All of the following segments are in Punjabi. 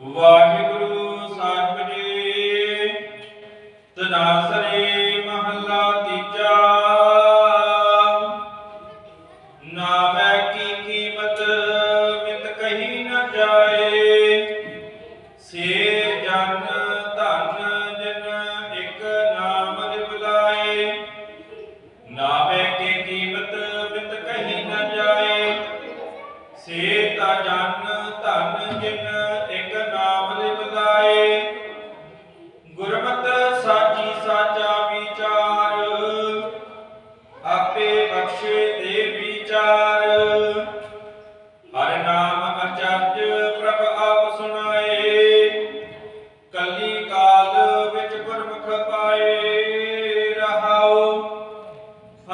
ਵਾਹਿਗੁਰੂ ਸਾਹਿਬ ਜੀ। ਤਨਾਸਰੇ ਮਹੱਲਾ ਤੀਜਾ। ਨਾਮੈ ਕੀ ਕੀਮਤ ਮਿਤ ਕਹੀ ਨਾ ਜਾਏ। ਸੇ ਜਨ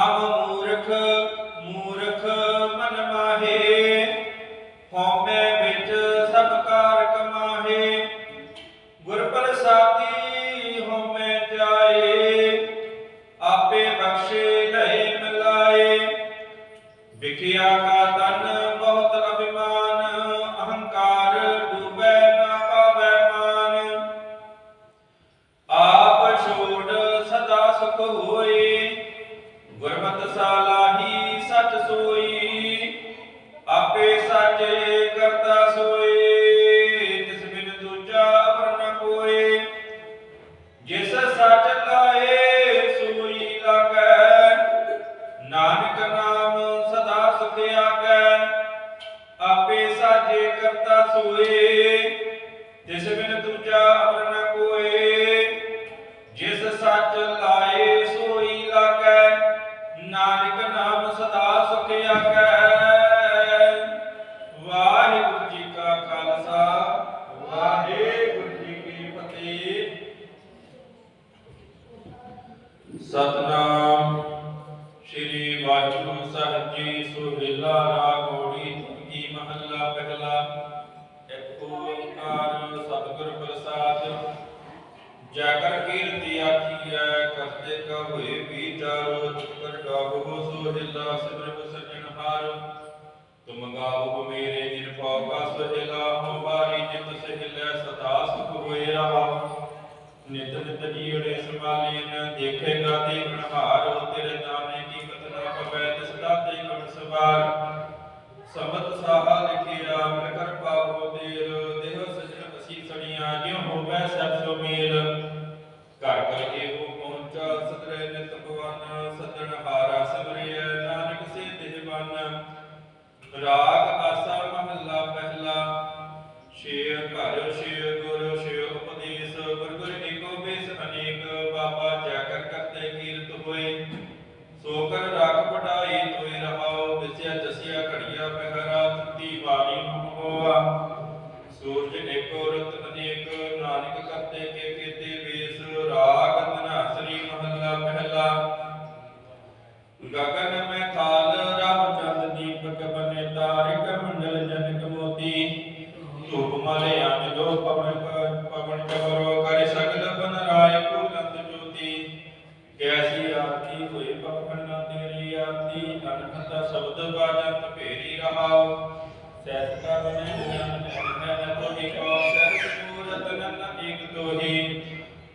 ਹਮ ਮੂਰਖ ਮੂਰਖ ਮਨ ਮਾਹੇ, ਹਉਮੈ ਵਿੱਚ ਸਭ ਕਾਰ ਕਮਾਹੇ। ਗੁਰ ਪ੍ਰਸਾਦੀ ਹਉਮੈ ਜਾਏ, ਆਪੇ ਬਖਸ਼ੇ ਲਏ ਮਿਲਾਏ। ਵਿਖਿਆ ਕਾ ਤਨ ਸਤਨਾਮ ਸ੍ਰੀ ਵਾਹਿਗੁਰੂ ਸਾਹਿਬ ਜੀ ਸੁਹੇਲਾ ਰਾਗ ਗੋੜੀ ਕੀ ਮਹੱਲਾ ਪਹਿਲਾ ਇੱਕ ਓੰਕਾਰ ਸਤਿਗੁਰ ਪ੍ਰਸਾਦ ਜੈ ਕਰ ਕੀਰਤੀ ਆਖੀਐ ਕਰਤੇ ਕਾ ਹੋਏ ਵਿਚਾਰੋ ਚੁਕਰ ਗਾਵੋ ਸੋਹਿਲਾ ਸਿਮਰ ਸਜਣ ਹਾਰ ਤੁਮ ਗਾਵੋ ਮੇਰੇ ਨਿਰਭਉ ਕਾ ਸੋਹਿਲਾ ਹੋ ਬਾਰੀ ਜਿਤ ਸਹਿਲੇ ਸਦਾ ਸੁਖ ਹੋਏ ਰਹਾ ਨਿਤ ਨਿਤ ਜੀਵੜੇ ਸੰਭਾਲੀਨ ਦੇਖੇਗਾ ਦੇਖਣ ਹਾਰ ਤੇਰੇ ਨਾਮੇ ਕੀ ਕਤਨਾ ਪਵੈ, ਤਿਸ ਦਾਤੇ ਕਵਣ ਸਵਾਰ ਸਮਤ ਸਾਹਾ ਲਿਖਿਆ ਮਿਲ ਕਰ ਪਾਵੋ ਦੇਰ ਦੇਹ ਸਜਣ ਅਸੀ ਸੜੀਆਂ, ਜਿਉ ਹੋਵੈ ਸਭ ਸੋ ਮੇਲ। ਘਰ ਘਰ ਇਹੋ ਪਹੁੰਚਾ ਸਤਰੇ ਨਿਤ ਭਵਨ, ਸੱਜਣ ਹਾਰਾ ਸਿਮਰਿਐ ਨਾਨਕ ਸੇ ਤਿਹ ਰਾਗ ਆਸਾ ਮਹੱਲਾ ਪਹਿਲਾ ਸ਼ੇਰ ਘਰ ਸ਼ੇਰ ਕੈਸੀ ਆਰਤੀ ਹੋਏ ਪਖਣ ਤੇਰੀ ਆਰਤੀ ਅਨਹਤ ਸ਼ਬਦ ਬਾਜੰਤ ਭੇਰੀ ਰਹਾਉ। ਸੈਸ ਕਾ ਬਨੇ ਜਨ ਜਨ ਤੋਹੀ ਕੋ ਸਹਿਸ ਮੂਰਤ ਨਨ ਏਕ ਤੋਹੀ।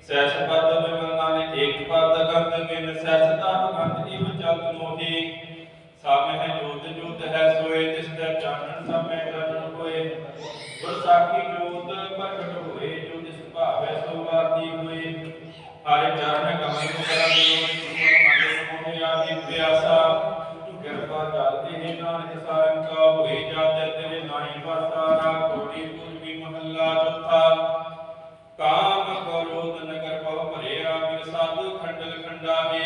ਸੈਸ ਪਦ ਬਿਮਲ ਨਾਲੇ ਏਕ ਪਦ ਗੰਧ ਬਿਨ ਸੈਸ ਤਪ ਇਵ ਚਲਤ ਮੋਹੀ ਸਾਮਹਿ ਜੋਤ ਜੋਤ ਹੈ ਸੋਏ ਹੋਏ ਨਾਹੀ ਵਸਾਰਾ ਕੋੜੀ ਪੂਰਬੀ ਮਹੱਲਾ ਚੌਥਾ। ਕਾਮ ਕ੍ਰੋਧ ਨਗਰ ਭਵ ਭਰਿਆ ਮਿਲ ਸਾਧੂ, ਖੰਡਲ ਖੰਡਾਹੇ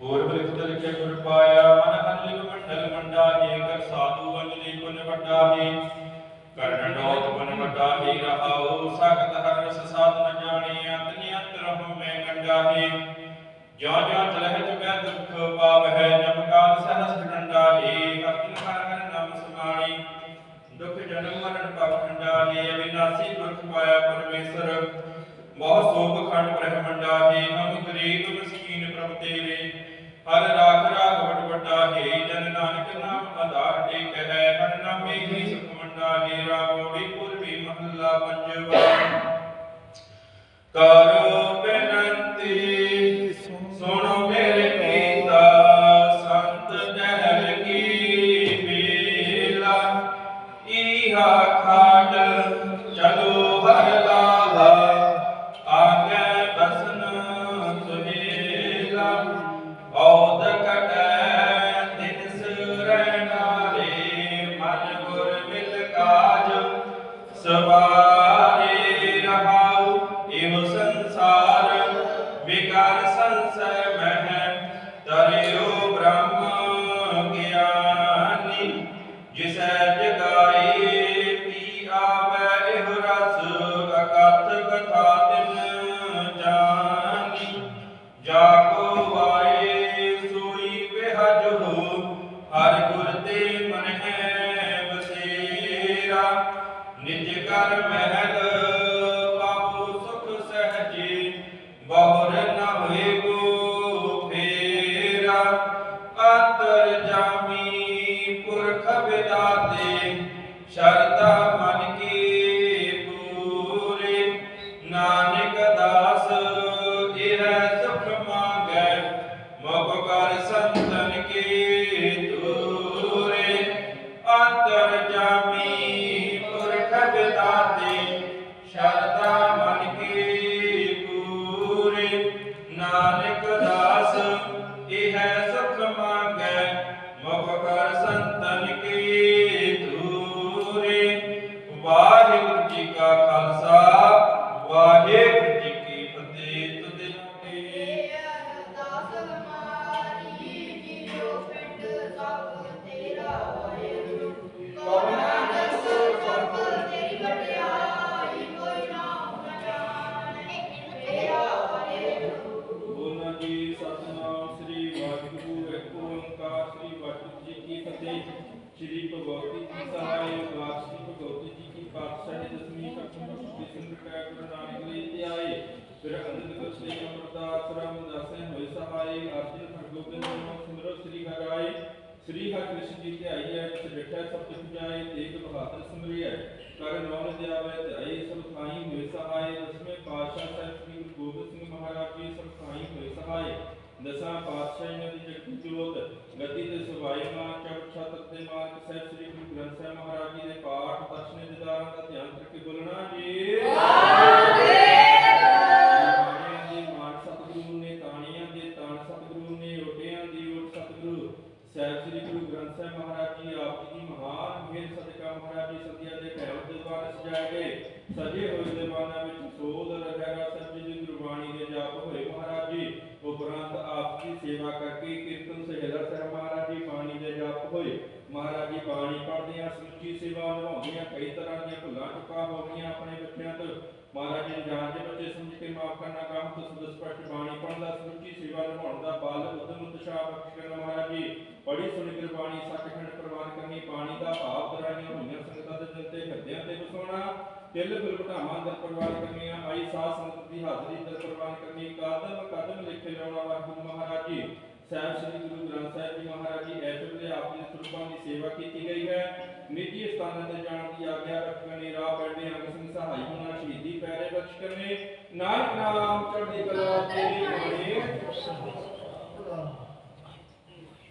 ਹੋਰ ਬ੍ਰਿਖਤ ਲਿਖੇ ਗੁਰ ਪਾਇਆ, ਮਨ ਹਲਿ ਮੰਡਲ ਮੰਡਾਹੇ ਕਰ ਸਾਧੂ ਵੰਜਲੀ ਪੁਨ ਵੱਡਾਹੇ ਕਰਨ ਡੋਤ ਪੁਨ ਵੱਡਾਹੇ ਰਹਾਉ ਸਖਤ ਹਰ ਰਸ ਸਾਧ ਨ ਜਾਣੀ। ਅੰਤ ਨਿਅੰਤਰ ਹਉ ਮੈਂ ਕੰਡਾਹੇ ਜਿਉ ਜਿਉ ਚਲਹਿ ਬਹੁ ਸੋਭ ਹੈ ਹਮ ਗਰੀਬ ਮਸਕੀਨ ਪ੍ਰਭ ਤੇਰੇ ਹਰ ਰਾਖ ਰਾਖ ਵੱਡਾ ਹੈ, ਜਨ ਨਾਨਕ ਨਾਮ ਆਧਾਰ ਟੇਕ ਹੈ ਹਰ ਨਾਮੇ ਹੀ ਸੁਖ ਹੈ ਰਾਗੋੜੀ ਪੁਰਬੀ ਮਹੱਲਾ ਪੰਜਵਾ। ਕਰੋ he has ਸਹਾਇ ਦਸਵੇਂ ਪਾਤਸ਼ਾਹ ਸਾਹਿਬ ਸ੍ਰੀ ਗੁਰੂ ਗੋਬਿੰਦ ਸਿੰਘ ਮਹਾਰਾਜ ਜੀ ਸਭ ਥਾਈ ਹੋਏ ਸਹਾਇ ਦਸਾਂ ਪਾਤਸ਼ਾਹੀਆਂ ਦੀ ਜਗਤੀ ਜੋਤ ਗਤੀ ਤੇ ਸੁਭਾਈ ਮਾਂ ਚੌਕ ਛਤਰ ਤੇ ਮਾਰਕ ਸਾਹਿਬ ਸ੍ਰੀ ਗੁਰੂ ਗ੍ਰੰਥ ਸਾਹਿਬ ਮਹਾਰਾਜ ਜੀ ਦੇ ਪਾਠ ਦਰਸ਼ਨੇ ਦਿਦਾਰਾਂ ਦਾ ਧਿਆਨ ਕਰਕੇ ਬੋਲਣਾ ਜੀ। ਤਾਣੀਆਂ ਦੀ ਮਾਨ ਸਤਿਗੁਰੂ ਨੇ ਤਾਣੀਆਂ ਦੇ ਤਾਣ ਸਤਿਗੁਰੂ ਨੇ ਓਟ ਸਾਹਿਬ ਸ੍ਰੀ ਗੁਰੂ ਗ੍ਰੰਥ ਸਾਹਿਬ ਮਹਾਰਾਜ ਜੀ, ਆਪ ਜੀ ਦੀ ਮਹਾਨ ਮਿਹਰ ਸਦਕਾ ਮਹਾਰਾਜ ਜੀ ਸੰਧਿਆ ਦੇ ਘਰ ਦੇ ਬਾਰ ਸਜਾਏ ਗਏ। ਸਜੇ ਹੋਏ ਦੀਵਾਨਾਂ ਵਿੱਚ ਸੋਧ ਰਹੇਗਾ ਸਭ ਦੀ ਗੁਰਬਾਣੀ ਦੇ ਜਾਪ ਹੋਏ ਮਹਾਰਾਜ ਜੀ। ਉਪਰੰਤ ਆਪ ਦੀ ਸੇਵਾ ਕਰਕੇ ਕੀਰਤਨ ਸਹਿਲਾ ਸਾਹਿਬ ਮਹਾਰਾਜ ਜੀ ਬਾਣੀ ਦੇ ਜਾਪ ਹੋਏ। ਮਹਾਰਾਜ ਜੀ ਬਾਣੀ ਪੜ੍ਹਦਿਆਂ ਸਮੁੱਚੀ ਸੇਵਾ ਨਿਭਾਉਂਦੀਆਂ ਕਈ ਤਰ੍ਹਾਂ ਦੀਆਂ ਭੁੱਲਾਂ ਚੁੱਕਾ ਹੋ ਗਈਆਂ ਆਪਣੇ ਬੱਚਿਆਂ ਤੋਂ। ਮਹਾਰਾਜ ਜੀ ਜਾਣ ਦੇ ਬੱਚੇ ਸਮਝ ਕੇ ਮਾਫ ਕਰਨਾ ਕੰਮ ਤੋਂ ਸਪਸ਼ਟ ਬਾਣੀ ਪੜ੍ਹਨ ਦਾ ਸੇਵਾ ਨਿਭਾਉਣ ਦਾ ਬਲ ਉਦਮ ਉਤਸ਼ਾਹ ਬਖਸ਼ ਕਰਨਾ ਮਹਾਰਾਜ ਸੁਣੀ ਗੁਰਬਾਣੀ ਸੱਚਖੰਡ ਪ੍ਰਵਾਨ ਕਰਨੀ ਪਾਣੀ ਦਾ ਭਾਵ ਦਰਾਈਆਂ ਹੋਈਆਂ ਸੰਗਤਾਂ ਦੇ ਦਿਲ ਤੇ ਹਿਰਦਿਆਂ ਤੇ ਵਸਾਉਣਾ, ਤਿਲ ਬਿਲ ਘਟਾਵਾਂ ਪ੍ਰਵਾਨ ਕਰਨੀਆਂ, ਆਈ ਸਾਧ ਸੰਗਤ ਦੀ ਹਾਜ਼ਰੀ ਦਰ ਪ੍ਰਵਾਨ ਕਰਨੀ, ਕਦਮ ਕਦਮ ਲਿਖੇ ਲਾਉਣਾ ਵਾਹਿਗੁਰੂ ਮਹਾਰਾਜ ਜੀ। ਸਾਹਿਬ ਸ੍ਰੀ ਗੁਰੂ ਗ੍ਰੰਥ ਸਾਹਿਬ ਜੀ ਮਹਾਰਾਜ ਜੀ ਐਸੇ ਵੇਲੇ ਆਪ ਜੀ ਸਰੂਪਾਂ ਦੀ ਸੇਵਾ ਕੀਤੀ ਗਈ ਹੈ। ਨਿੱਜੀ ਸਥਾਨਾਂ ਤੇ ਜਾਣ ਦੀ ਆਗਿਆ ਰੱਖਣੀ ਰਾਹ ਬੈਠੇ ਅੰਗ ਸਿੰਘ ਸਹਾਈ ਹੋਣਾ, ਸ਼ਹੀਦੀ ਪੈਰੇ ਬਖਸ਼ ਕਰਨੇ। ਨਾਨਕ ਨਾਮ ਚੜ੍ਹਦੀ ਕਲਾ ਤੇਰੀ ਬਾਣੀ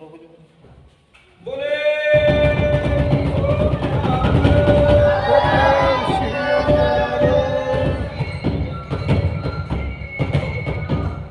роботі